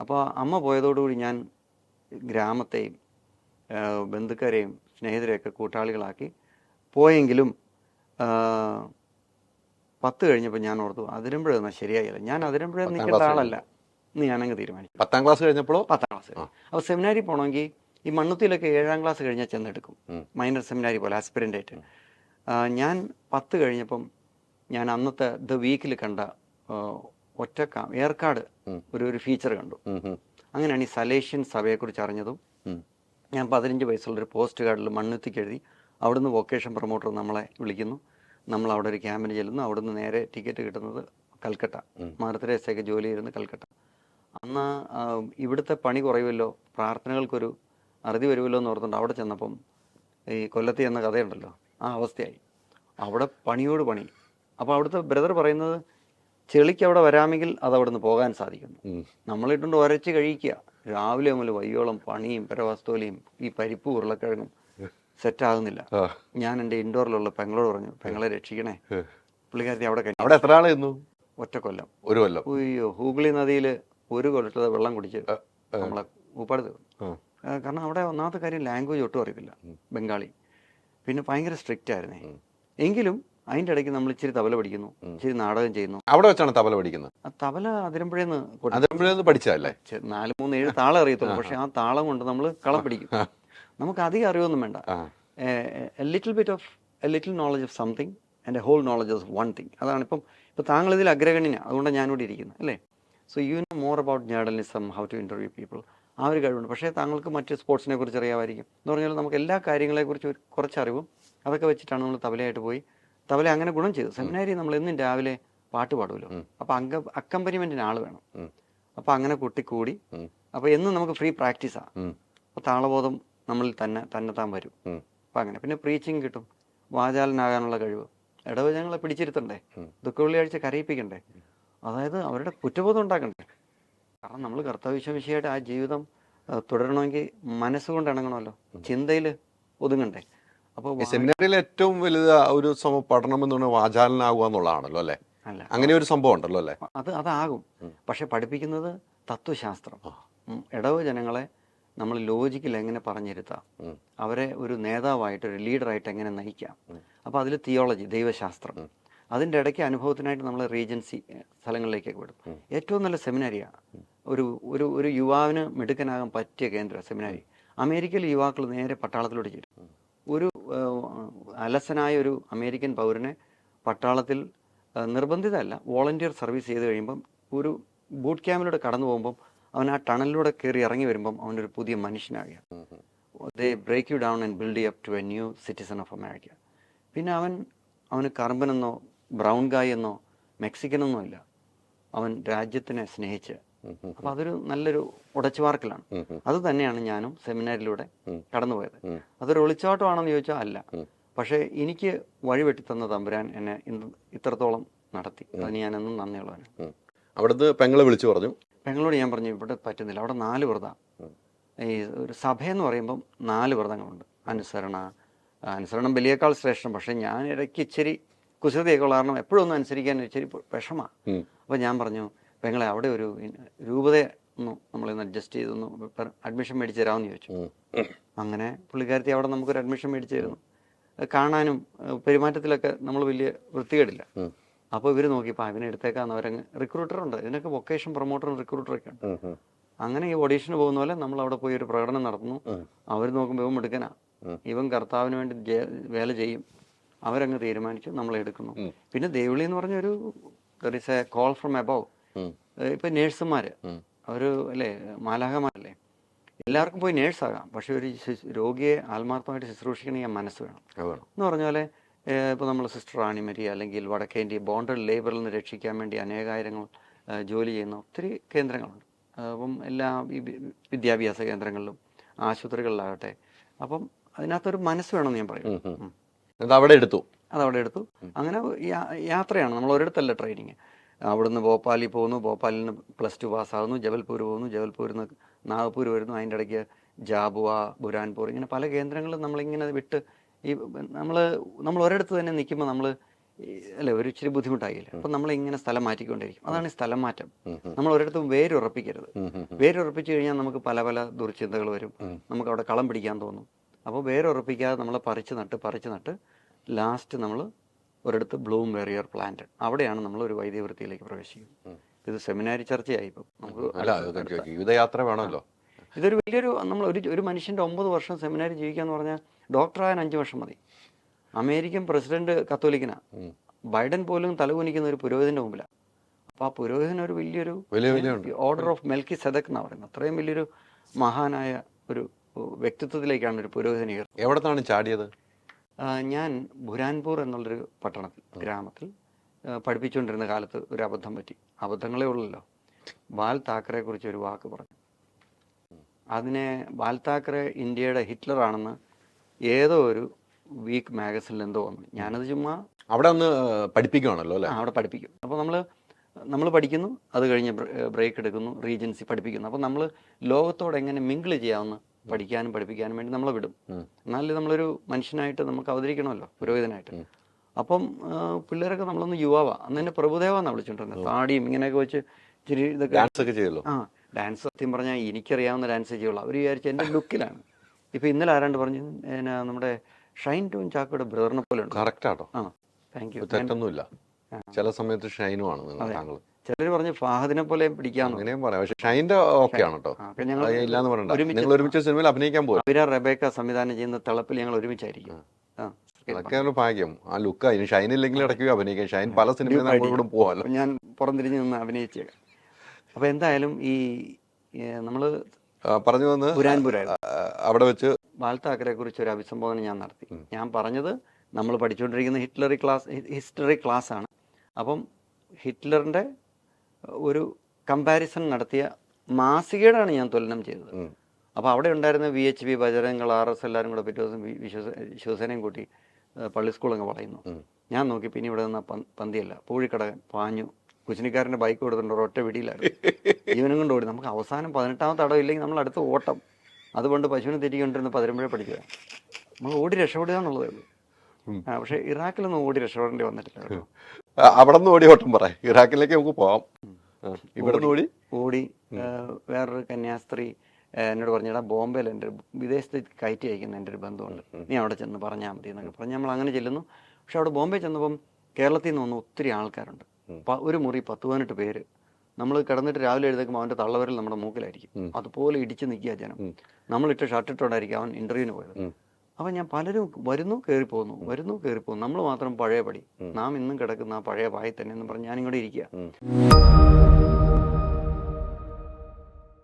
അപ്പോൾ അമ്മ പോയതോടുകൂടി ഞാൻ ഗ്രാമത്തെയും ബന്ധുക്കാരെയും സ്നേഹിതരെയൊക്കെ കൂട്ടാളികളാക്കി പോയെങ്കിലും പത്ത് കഴിഞ്ഞപ്പോൾ ഞാൻ ഓർത്തു അതിരമ്പുഴ ശരിയായില്ല. ഞാൻ അതിരമ്പുഴ നിൽക്കേണ്ട ആളല്ല എന്ന് ഞാനങ്ങ് തീരുമാനിച്ചു. പത്താം ക്ലാസ് കഴിഞ്ഞപ്പോഴോ പത്താം ക്ലാസ് അപ്പോൾ സെമിനാരി പോകണമെങ്കിൽ ഈ മണ്ണുത്തിയിലൊക്കെ ഏഴാം ക്ലാസ് കഴിഞ്ഞാൽ ചെന്നെടുക്കും. മൈനർ സെമിനാരി പോലെ ആസ്പിരന്റ് ആയിട്ട് ഞാൻ പത്ത് കഴിഞ്ഞപ്പം ഞാൻ അന്നത്തെ ദ വീക്കിൽ കണ്ട ആ, ഒറ്റക്ക. ഏർക്കാട് ഒരു ഒരു ഫീച്ചർ കണ്ടു. അങ്ങനെയാണ് ഈ സലേഷ്യൻ സഭയെക്കുറിച്ച് അറിഞ്ഞതും. ഞാൻ പതിനഞ്ച് വയസ്സുള്ളൊരു പോസ്റ്റ് കാർഡിൽ മണ്ണുത്തിക്ക് എഴുതി അവിടുന്ന് വൊക്കേഷൻ പ്രൊമോട്ടർ നമ്മളെ വിളിക്കുന്നു. നമ്മൾ അവിടെ ഒരു ക്യാമ്പിന് ചെല്ലുന്നു. അവിടുന്ന് നേരെ ടിക്കറ്റ് കിട്ടുന്നത് കൽക്കട്ട. മാർത്തരേസയൊക്കെ ജോലി ചെയ്യുന്നത് കൽക്കട്ട. അന്ന് ഇവിടുത്തെ പണി കുറയുമല്ലോ? പ്രാർത്ഥനകൾക്കൊരു അറുതി വരുമല്ലോ എന്ന് ഓർത്തുണ്ട് അവിടെ ചെന്നപ്പം ഈ കൊല്ലത്തി എന്ന കഥയുണ്ടല്ലോ. ആ അവസ്ഥയായി. അവിടെ പണിയോട് പണി. അപ്പോൾ അവിടുത്തെ ബ്രദർ പറയുന്നത് ചെളിക്ക് അവിടെ വരാമെങ്കിൽ അത് അവിടെ നിന്ന് പോകാൻ സാധിക്കുന്നു. നമ്മളിട്ടുണ്ട് ഒരച്ച് കഴിക്കുക. രാവിലെ മുതൽ വയ്യോളം പണിയും പരവസ്തോലിയും ഈ പരിപ്പ് ഉരുളക്കിഴങ്ങും സെറ്റാകുന്നില്ല. ആകുന്നില്ല ഞാൻ എന്റെ ഇൻഡോറിലുള്ള പെങ്ങളോട് പറഞ്ഞു പെങ്ങളെ രക്ഷിക്കണേ. പുള്ളിക്കാരത്തി അവിടെ അവിടെ എത്ര ആൾ ഒറ്റ കൊല്ലം. ഒരു കൊല്ലം. അയ്യോ ഹൂഗ്ലി നദിയിൽ ഒരു കൊല്ലത്തെ വെള്ളം കുടിച്ച് നമ്മളെ തീർന്നു. ആ, കാരണം അവിടെ ഒന്നാമത്തെ കാര്യം ലാംഗ്വേജ് ഒട്ടും അറിയില്ല ബംഗാളി. പിന്നെ ഭയങ്കര സ്ട്രിക്റ്റ് ആയിരുന്നേ. എങ്കിലും അതിന്റെ ഇടയ്ക്ക് നമ്മൾ ഇച്ചിരി തബല പഠിക്കുന്നു ഇച്ചിരി നാടകം ചെയ്യുന്നു. അവിടെ വെച്ചാണ് തബല പഠിക്കുന്നത്? ആ തബല അതിരമ്പുഴയെന്ന് പഠിച്ചതല്ലേ? നാല് മൂന്ന് ഏഴ് താളം അറിയത്തുള്ളൂ. പക്ഷെ ആ താളം കൊണ്ട് നമ്മൾ കളം പിടിക്കും. നമുക്ക് അധികം അറിവൊന്നും വേണ്ട. Little bit of a little knowledge of something and a whole knowledge of one thing അതാണ് ഇപ്പം ഇപ്പം താങ്കൾ ഇതിൽ അഗ്രഗണ്യനാണ് അതുകൊണ്ട് ഞാനിവിടെ ഇരിക്കുന്നത് അല്ലേ? So you know more about journalism how to interview people ആ ഒരു കഴിവുണ്ട്. പക്ഷേ താങ്കൾക്ക് മറ്റ് സ്പോർട്സിനെ കുറിച്ച് അറിയാമായിരിക്കും. എന്ന് പറഞ്ഞാൽ നമുക്ക് എല്ലാ കാര്യങ്ങളെക്കുറിച്ച് കുറച്ച് അറിവും അതൊക്കെ വെച്ചിട്ടാണ് നമ്മൾ തബലയായിട്ട് പോയി തബല അങ്ങനെ ഗുണം ചെയ്തു. സെമിനാരി നമ്മൾ എന്നും രാവിലെ പാട്ട് പാടുമല്ലോ. അപ്പൊ അങ്ക അക്കമ്പനിമെന്റിന് ആൾ വേണം. അപ്പൊ അങ്ങനെ കൂട്ടിക്കൂടി. അപ്പൊ എന്നും നമുക്ക് ഫ്രീ പ്രാക്ടീസാണ് അപ്പൊ താളബോധം നമ്മളിൽ തന്നെ തന്നെ താൻ വരും അപ്പൊ അങ്ങനെ. പിന്നെ പ്രീച്ചിങ് കിട്ടും. വാചാലനാകാനുള്ള കഴിവ്. ഇടവചനങ്ങളെ പിടിച്ചിരുത്തണ്ടേ? ദുഃഖ വെള്ളിയാഴ്ച കരയിപ്പിക്കണ്ടേ? അതായത് അവരുടെ കുറ്റബോധം ഉണ്ടാക്കണ്ടേ? കാരണം നമ്മൾ കർത്തവിശ്വമിശയുടെ ആ ജീവിതം തുടരണമെങ്കിൽ മനസ്സുകൊണ്ട് ഇണങ്ങണമല്ലോ. ചിന്തയിൽ ഒതുങ്ങണ്ടേ? അപ്പോൾ ഈ സെമിനാറിയിൽ ഏറ്റവും വലുത് ഒരു പഠനം എന്ന് പറഞ്ഞാൽ വാചാലനാകുക എന്നുള്ളതാണല്ലോ അല്ലേ? അങ്ങനെ ഒരു സംഭവം ഉണ്ടല്ലോ അല്ലേ? അത് അതാകും. പക്ഷെ പഠിപ്പിക്കുന്നത് തത്വശാസ്ത്രം. ഇടവ് ജനങ്ങളെ നമ്മൾ ലോജിക്കിൽ എങ്ങനെ പറഞ്ഞിരുത്താം. അവരെ ഒരു നേതാവായിട്ട് ഒരു ലീഡറായിട്ട് എങ്ങനെ നയിക്കാം? അപ്പോൾ അതിൽ തിയോളജി ദൈവശാസ്ത്രം. അതിന്റെ ഇടയ്ക്ക് അനുഭവത്തിനായിട്ട് നമ്മൾ റീജൻസി സ്ഥലങ്ങളിലേക്കൊക്കെ വിടും. ഏറ്റവും നല്ല സെമിനാരിയാണ് ഒരു ഒരു ഒരു യുവാവിന് മിടുക്കനാകാൻ പറ്റിയ കേന്ദ്ര സെമിനാരി. അമേരിക്കയിലെ യുവാക്കൾ നേരെ പട്ടാളത്തിലോട്ട് ചേരും. അലസനായ ഒരു അമേരിക്കൻ പൗരനെ പട്ടാളത്തിൽ നിർബന്ധിതല്ല നിർബന്ധിതമല്ല വോളണ്ടിയർ സർവീസ് ചെയ്ത് കഴിയുമ്പം ഒരു ബൂട്ട് ക്യാമ്പിലൂടെ കടന്നു പോകുമ്പം അവൻ ആ ടണലിലൂടെ കയറി ഇറങ്ങി വരുമ്പം അവനൊരു പുതിയ മനുഷ്യനാകുക. They break you down and build up to a new citizen of America പിന്നെ അവൻ അവന് കറമ്പനെന്നോ ബ്രൗൺ ഗായ് എന്നോ മെക്സിക്കൻ എന്നോ ഇല്ല അവൻ രാജ്യത്തിനെ സ്നേഹിച്ച്. അപ്പൊ അതൊരു നല്ലൊരു ഉടച്ചുവാർക്കലാണ്. അത് തന്നെയാണ് ഞാനും സെമിനാരിലൂടെ കടന്നുപോയത്. അതൊരു ഒളിച്ചോട്ടമാണെന്ന് ചോദിച്ചാൽ അല്ല. പക്ഷേ എനിക്ക് വഴി തന്ന തമ്പുരാൻ എന്നെ ഇത്രത്തോളം നടത്തി. അതിന് ഞാനെന്നും നന്ദിയുള്ളവന്. അവിടുന്ന് പെങ്ങളെ വിളിച്ചു പറഞ്ഞു. പെങ്ങളോട് ഞാൻ പറഞ്ഞു ഇവിടെ പറ്റുന്നില്ല. അവിടെ നാല് വ്രത. ഈ ഒരു സഭയെന്ന് പറയുമ്പം നാല് വ്രതങ്ങളുണ്ട്. അനുസരണ അനുസരണം വലിയേക്കാൾ ശ്രേഷ്ഠം. പക്ഷേ ഞാൻ ഇടയ്ക്ക് ഇച്ചിരി കുസൃതിയൊക്കെ ഉള്ള കാരണം എപ്പോഴും ഒന്നും അനുസരിക്കാൻ ഇച്ചിരി വിഷമാണ്. അപ്പോൾ ഞാൻ പറഞ്ഞു പെങ്ങളെ അവിടെ ഒരു രൂപതയെ ഒന്ന് നമ്മളിന്ന് അഡ്ജസ്റ്റ് ചെയ്തൊന്ന് അഡ്മിഷൻ മേടിച്ച് തരാമെന്ന് ചോദിച്ചു. അങ്ങനെ പുള്ളിക്കാരത്തി അവിടെ നമുക്കൊരു അഡ്മിഷൻ മേടിച്ച് തരുന്നു. കാണാനും പെരുമാറ്റത്തിലൊക്കെ നമ്മൾ വലിയ വൃത്തികേടില്ല. അപ്പൊ അപ്പോൾ ഇവർ നോക്കിയപ്പോൾ അവനെ എടുത്തേക്കാന്ന് അവരങ്ങ് റിക്രൂട്ടറുണ്ട് ഇതിനൊക്കെ വൊക്കേഷൻ പ്രൊമോട്ടറും റിക്രൂട്ടറൊക്കെ ഉണ്ട്. അങ്ങനെ ഈ ഓഡീഷന് പോകുന്ന പോലെ നമ്മൾ അവിടെ പോയി ഒരു പ്രകടനം നടത്തുന്നു. അവർ നോക്കുമ്പോൾ ഇവൻ എടുക്കനാ ഇവൻ കർത്താവിന് വേണ്ടി വേല ചെയ്യും. അവരങ്ങ് തീരുമാനിച്ചു നമ്മളെ എടുക്കുന്നു. പിന്നെ ദേവിളി എന്ന് പറഞ്ഞൊരു there is a call from above ഇപ്പൊ നേഴ്സുമാര് അവർ അല്ലേ മാലാഹമാരല്ലേ എല്ലാവർക്കും പോയി നേഴ്സാകാം പക്ഷേ ഒരു രോഗിയെ ആത്മാർത്ഥമായിട്ട് ശുശ്രൂഷിക്കണമെങ്കിൽ മനസ്സ് വേണം. എന്ന് പറഞ്ഞ പോലെ ഇപ്പോൾ നമ്മൾ സിസ്റ്റർ റാണിമരി അല്ലെങ്കിൽ വടക്കേന്ത്യ ബോണ്ടഡ് ലേബറിൽ നിന്ന് രക്ഷിക്കാൻ വേണ്ടി അനേകായിരങ്ങൾ ജോലി ചെയ്യുന്ന ഒത്തിരി കേന്ദ്രങ്ങളുണ്ട്. അപ്പം എല്ലാ ഈ വിദ്യാഭ്യാസ കേന്ദ്രങ്ങളിലും ആശുപത്രികളിലാകട്ടെ. അപ്പം അതിനകത്തൊരു മനസ്സ് വേണമെന്ന് ഞാൻ പറയും. അതവിടെ എടുത്തു. അതവിടെ എടുത്തു. അങ്ങനെ യാത്രയാണ്. നമ്മൾ ഒരിടത്തല്ല ട്രെയിനിങ് അവിടുന്ന് ഭോപ്പാലിൽ പോകുന്നു. ഭോപ്പാലിൽ നിന്ന് പ്ലസ് ടു പാസ്സാകുന്നു ജബൽപൂർ പോകുന്നു. ജബൽപൂരിൽ നിന്ന് നാഗ്പൂർ വരുന്നു. അതിന്റെ ഇടയ്ക്ക് ജാബുവ ബുരാൻപൂർ ഇങ്ങനെ പല കേന്ദ്രങ്ങളും നമ്മളിങ്ങനെ വിട്ട് ഈ നമ്മൾ നമ്മൾ ഒരിടത്ത് തന്നെ നിൽക്കുമ്പോൾ നമ്മൾ അല്ലേ ഒരു ഇച്ചിരി ബുദ്ധിമുട്ടായില്ലേ? അപ്പം നമ്മൾ ഇങ്ങനെ സ്ഥലം മാറ്റിക്കൊണ്ടിരിക്കും. അതാണ് ഈ സ്ഥലം മാറ്റം. നമ്മൾ ഒരിടത്തും വേരുറപ്പിക്കരുത്. വേരുറപ്പിച്ചു. കഴിഞ്ഞാൽ നമുക്ക് പല പല ദുർചിന്തകൾ വരും. നമുക്ക് അവിടെ കളം പിടിക്കാൻ തോന്നും. അപ്പോൾ വേരുറപ്പിക്കാതെ നമ്മൾ പറിച്ചു നട്ട് പറിച്ചു നട്ട് ലാസ്റ്റ് നമ്മൾ ഒരിടത്ത് ബ്ലൂം വെറിയർ പ്ലാന്റ്. അവിടെയാണ് നമ്മൾ ഒരു വൈദ്യവൃത്തിയിലേക്ക് പ്രവേശിക്കുന്നത് ഇത് സെമിനാരി ചർച്ചയായി ഇപ്പം. നമുക്ക് ജീവിതയാത്ര വേണമല്ലോ. ഇതൊരു വലിയൊരു നമ്മൾ ഒരു ഒരു മനുഷ്യന്റെ ഒമ്പത് വർഷം സെമിനാരി ജീവിക്കാന്ന് പറഞ്ഞാൽ ഡോക്ടറാകാൻ അഞ്ച് വർഷം മതി. American president കത്തോലിക്കനാ. ബൈഡൻ പോലും തലകുനിക്കുന്ന ഒരു പുരോഹിതന്റെ മുമ്പിലാണ് അപ്പൊ ആ പുരോഹിതൻ ഒരു വലിയൊരു ഓർഡർ ഓഫ് മെൽക്കി സെദക് എന്നാണ് പറയുന്നത്. അത്രയും വലിയൊരു മഹാനായ ഒരു വ്യക്തിത്വത്തിലേക്കാണ് ഒരു പുരോഹിതൻ എവിടത്താണ് ചാടിയത്? ഞാൻ ബുരാൻപൂർ എന്നുള്ളൊരു പട്ടണത്തിൽ ഗ്രാമത്തിൽ പഠിപ്പിച്ചുകൊണ്ടിരുന്ന കാലത്ത് ഒരു അബദ്ധം പറ്റി. അബദ്ധങ്ങളേ ഉള്ളല്ലോ. ബാൽ താക്കറെ കുറിച്ച് ഒരു വാക്ക് പറഞ്ഞു. അതിനെ ബാൽ താക്കറെ ഇന്ത്യയുടെ ഹിറ്റ്ലർ ആണെന്ന് ഏതോ ഒരു വീക്ക് മാഗസിനിൽ എന്തോ വന്നു. ഞാനത് ചുമ്മാ അവിടെ ഒന്ന് പഠിപ്പിക്കുകയാണല്ലോ അല്ലേ? അവിടെ പഠിപ്പിക്കും. അപ്പോൾ നമ്മൾ നമ്മൾ പഠിക്കുന്നു അത് കഴിഞ്ഞ് ബ്രേക്ക് എടുക്കുന്നു റീജൻസി പഠിപ്പിക്കുന്നു. അപ്പോൾ നമ്മൾ ലോകത്തോട് എങ്ങനെ മിങ്കിൾ ചെയ്യാമെന്ന് പഠിക്കാനും പഠിപ്പിക്കാനും വേണ്ടി നമ്മളെ വിടും. എന്നാലും നമ്മളൊരു മനുഷ്യനായിട്ട് നമുക്ക് അവതരിക്കണമല്ലോ പുരോഹിതനായിട്ട്. അപ്പം പിള്ളേരൊക്കെ നമ്മളൊന്ന് യുവാവാ. അന്ന് തന്നെ പ്രഭുദേവ എന്നാണ് വിളിച്ചോണ്ടിരുന്നത് താടിയും ഇങ്ങനെയൊക്കെ വെച്ച് ഇച്ചിരി ഇതൊക്കെ ആ ഡാൻസ് സത്യം പറഞ്ഞാൽ എനിക്കറിയാവുന്ന ഡാൻസ് ചെയ്യുള്ളൂ അവർ വിചാരിച്ചു എന്റെ ലുക്കിലാണ് ഇപ്പം ഇന്നലെ ആരാണ്ട് പറഞ്ഞു എന്നാ നമ്മുടെ ഷൈൻ ടൂൺ ചാക്കോയുടെ ബ്രദറിനെ പോലെ ഉണ്ട്. കറക്റ്റാട്ടോ ആ താങ്ക് യു തെറ്റൊന്നുമില്ല. ചില സമയത്ത് ഷൈനുമാണ് താങ്കൾ ചിലർ പറഞ്ഞു ഫാഹദിനെ പോലെ പിടിക്കാന്ന് അങ്ങനെയും പറയാം. പക്ഷെ ഷൈന്റെ ഓക്കെ ആണ് കേട്ടോ ആ, അപ്പൊ ഞങ്ങൾ അത് ഇല്ലാന്ന് പറയണ്ട. ഒരുമിച്ച് നിങ്ങൾ ഒരുമിച്ച് സിനിമയിൽ അഭിനയിക്കാൻ പോകും അവിര റബേക്ക സംവിധാനം ചെയ്യുന്ന തിളപ്പിൽ ഞങ്ങൾ ഒരുമിച്ചായിരിക്കും. ഭാഗ്യം. ആ ലുക്ക് അതിന് ഷൈൻ ഇല്ലെങ്കിൽ ഇടയ്ക്ക് അഭിനയിക്കാം. ഷൈൻ പല സിനിമയിൽ നമ്മളോട് ഞാൻ പുറംതിരിഞ്ഞ് നിന്ന് അഭിനയിച്ചേക്കാം അപ്പൊ എന്തായാലും ഈ നമ്മൾ പറഞ്ഞു വന്ന് ആ, അവിടെ വെച്ച് ബാൽ താക്കറെ കുറിച്ച് ഒരു അഭിസംബോധന ഞാൻ നടത്തി. ഞാൻ പറഞ്ഞത് നമ്മൾ പഠിച്ചുകൊണ്ടിരിക്കുന്ന ഹിറ്റ്ലറി ക്ലാസ് ഹിസ്റ്ററി ക്ലാസ് ആണ് അപ്പം ഹിറ്റ്ലറിന്റെ ഒരു കമ്പാരിസൺ നടത്തിയ മാസികയുടെയാണ് ഞാൻ തുലനം ചെയ്തത്. അപ്പോൾ അവിടെ ഉണ്ടായിരുന്ന V H P Bajrangdal R S എല്ലാവരും കൂടെ പിറ്റേ ദിവസം വിശ്വസ ശിവസേനയും കൂട്ടി പള്ളി സ്കൂളങ്ങ് വളയുന്നു. പറയുന്നു ഞാൻ നോക്കി പിന്നെ ഇവിടെ നിന്ന പന്തിയല്ല പൂഴിക്കടകൻ പാഞ്ഞു. കുച്ചിനിക്കാരന്റെ ബൈക്ക് കൊടുത്തിട്ടുണ്ട് ഒരൊറ്റ പിടിയിലായിരുന്നു ജീവനും കൊണ്ട് ഓടി. നമുക്ക് അവസാനം പതിനെട്ടാമത്തെ അടവ് ഇല്ലെങ്കിൽ നമ്മൾ അടുത്ത ഓട്ടം. അതുകൊണ്ട് പശുവിനെ തെറ്റിക്കൊണ്ടിരുന്ന പതിരമ്പഴേ പഠിക്കുക. നമ്മൾ ഓടി രക്ഷപ്പെടുക എന്നുള്ളതേ ഉള്ളൂ പക്ഷേ ഇറാഖിലൊന്നും ഓടി രക്ഷപ്പെടേണ്ടി വന്നിട്ടില്ല അവിടെ നിന്ന് ഓടി ഓട്ടം പറയാം ഇറാഖിലേക്ക് നമുക്ക് പോവാം. ഇവിടെ ഓടി. ഓടി. വേറൊരു കന്യാസ്ത്രീ എന്നോട് പറഞ്ഞാൽ ബോംബെയിൽ എന്റെ ഒരു വിദേശത്ത് കയറ്റി അയക്കുന്ന എന്റെ ഒരു ബന്ധമുണ്ട്. നീ അവിടെ ചെന്ന് പറഞ്ഞാൽ മതി എന്നൊക്കെ പറഞ്ഞ് നമ്മൾ അങ്ങനെ ചെല്ലുന്നു. പക്ഷെ അവിടെ ബോംബെ ചെന്നപ്പം കേരളത്തിൽ നിന്ന് വന്ന ഒത്തിരി ആൾക്കാരുണ്ട്. ഒരു മുറി പത്ത് പതിനെട്ട് പേര്. നമ്മൾ കിടന്നിട്ട് രാവിലെ എഴുതേക്കുമ്പോൾ അവന്റെ തള്ളവരിൽ നമ്മുടെ മൂക്കിലായിരിക്കും. അതുപോലെ ഇടിച്ച് നിൽക്കുക ജനം. നമ്മളിട്ട് ഷർട്ട് ഇട്ടുകൊണ്ടായിരിക്കും അവൻ ഇന്റർവ്യൂവിന് പോയത്. അപ്പം ഞാൻ പലരും വരുന്നു കയറിപ്പോകുന്നു വരുന്നു കയറിപ്പോകുന്നു നമ്മൾ മാത്രം പഴയ പടി നാം ഇന്നും കിടക്കുന്ന ആ പഴയ പായി തന്നെ എന്ന് പറഞ്ഞ് ഞാനിങ്ങോട്ട് ഇരിക്കുക.